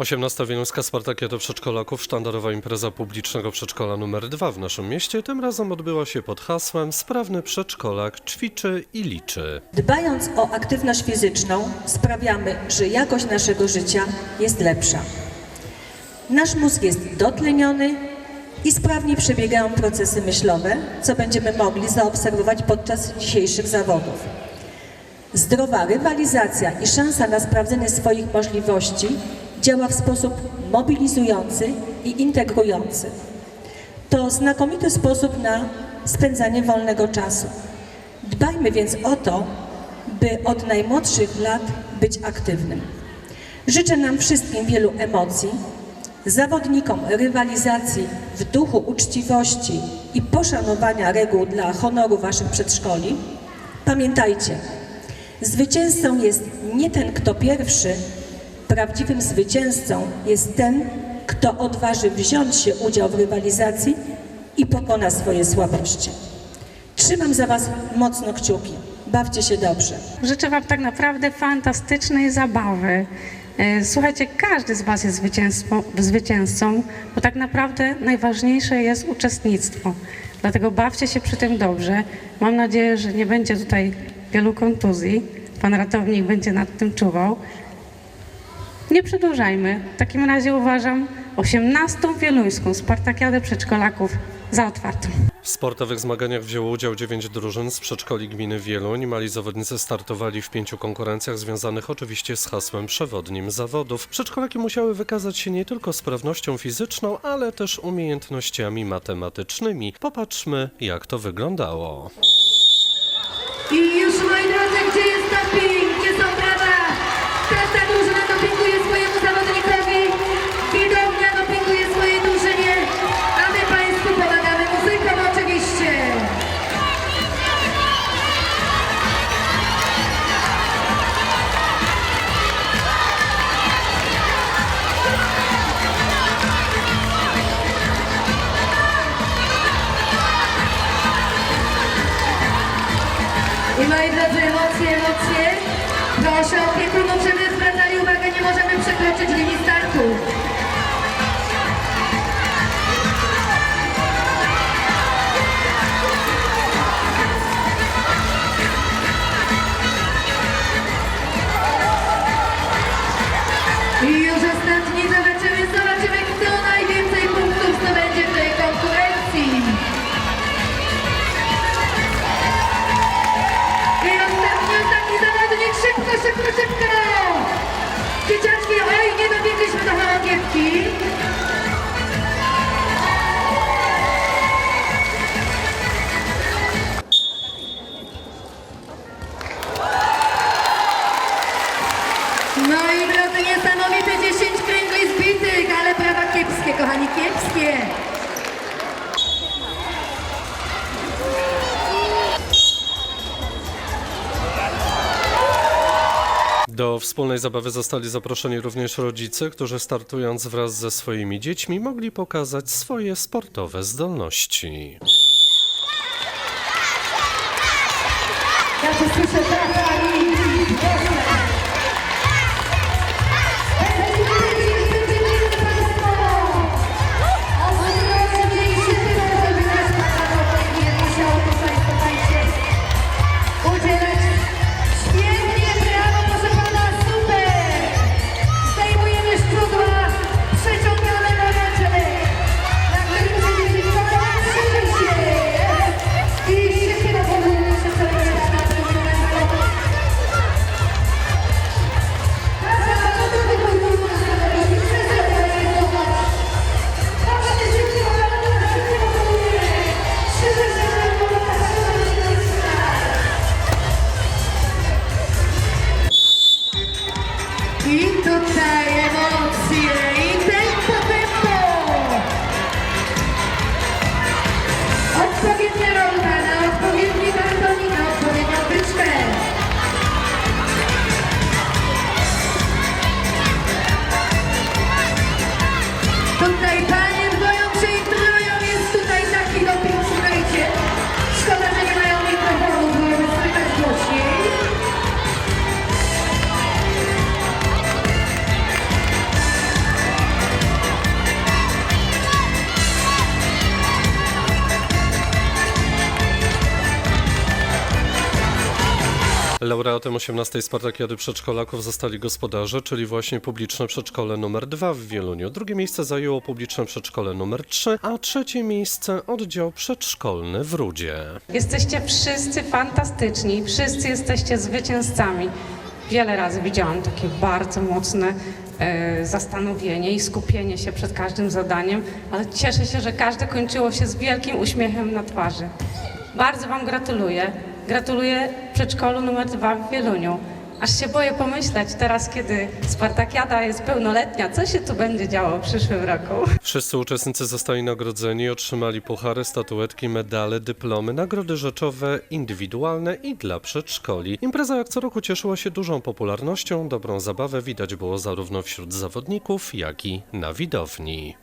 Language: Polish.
18. Wieluńska Spartakiada Przedszkolaków, sztandarowa impreza publicznego przedszkola numer 2 w naszym mieście, tym razem odbyła się pod hasłem Sprawny przedszkolak ćwiczy i liczy. Dbając o aktywność fizyczną, sprawiamy, że jakość naszego życia jest lepsza. Nasz mózg jest dotleniony i sprawniej przebiegają procesy myślowe, co będziemy mogli zaobserwować podczas dzisiejszych zawodów. Zdrowa rywalizacja i szansa na sprawdzenie swoich możliwości działa w sposób mobilizujący i integrujący. To znakomity sposób na spędzanie wolnego czasu. Dbajmy więc o to, by od najmłodszych lat być aktywnym. Życzę nam wszystkim wielu emocji, zawodnikom rywalizacji w duchu uczciwości i poszanowania reguł dla honoru Waszych przedszkoli. Pamiętajcie, zwycięzcą jest nie ten, kto pierwszy, prawdziwym zwycięzcą jest ten, kto odważy wziąć się udział w rywalizacji i pokona swoje słabości. Trzymam za Was mocno kciuki. Bawcie się dobrze. Życzę Wam tak naprawdę fantastycznej zabawy. E, Słuchajcie, każdy z Was jest zwycięzcą, zwycięzcą, bo tak naprawdę najważniejsze jest uczestnictwo. Dlatego bawcie się przy tym dobrze. Mam nadzieję, że nie będzie tutaj wielu kontuzji. Pan ratownik będzie nad tym czuwał. Nie przedłużajmy. W takim razie uważam 18. Wieluńską Spartakiadę Przedszkolaków za otwartą. W sportowych zmaganiach wzięło udział 9 drużyn z przedszkoli gminy Wieluń. Mali zawodnicy startowali w pięciu konkurencjach związanych oczywiście z hasłem przewodnim zawodów. Przedszkolaki musiały wykazać się nie tylko sprawnością fizyczną, ale też umiejętnościami matematycznymi. Popatrzmy, jak to wyglądało. I już 他说 Do wspólnej zabawy zostali zaproszeni również rodzice, którzy startując wraz ze swoimi dziećmi mogli pokazać swoje sportowe zdolności. Tu słyszę Sim, total. Laureatem 18 Spartakiady Przedszkolaków zostali gospodarze, czyli właśnie publiczne przedszkole numer 2 w Wieluniu. Drugie miejsce zajęło publiczne przedszkole numer 3, a trzecie miejsce oddział przedszkolny w Rudzie. Jesteście wszyscy fantastyczni, wszyscy jesteście zwycięzcami. Wiele razy widziałam takie bardzo mocne e, zastanowienie i skupienie się przed każdym zadaniem, ale cieszę się, że każde kończyło się z wielkim uśmiechem na twarzy. Bardzo Wam gratuluję. Gratuluję przedszkolu numer dwa w Wieluniu. Aż się boję pomyśleć teraz, kiedy Spartakiada jest pełnoletnia, co się tu będzie działo w przyszłym roku. Wszyscy uczestnicy zostali nagrodzeni, otrzymali puchary, statuetki, medale, dyplomy, nagrody rzeczowe, indywidualne i dla przedszkoli. Impreza jak co roku cieszyła się dużą popularnością, dobrą zabawę widać było zarówno wśród zawodników, jak i na widowni.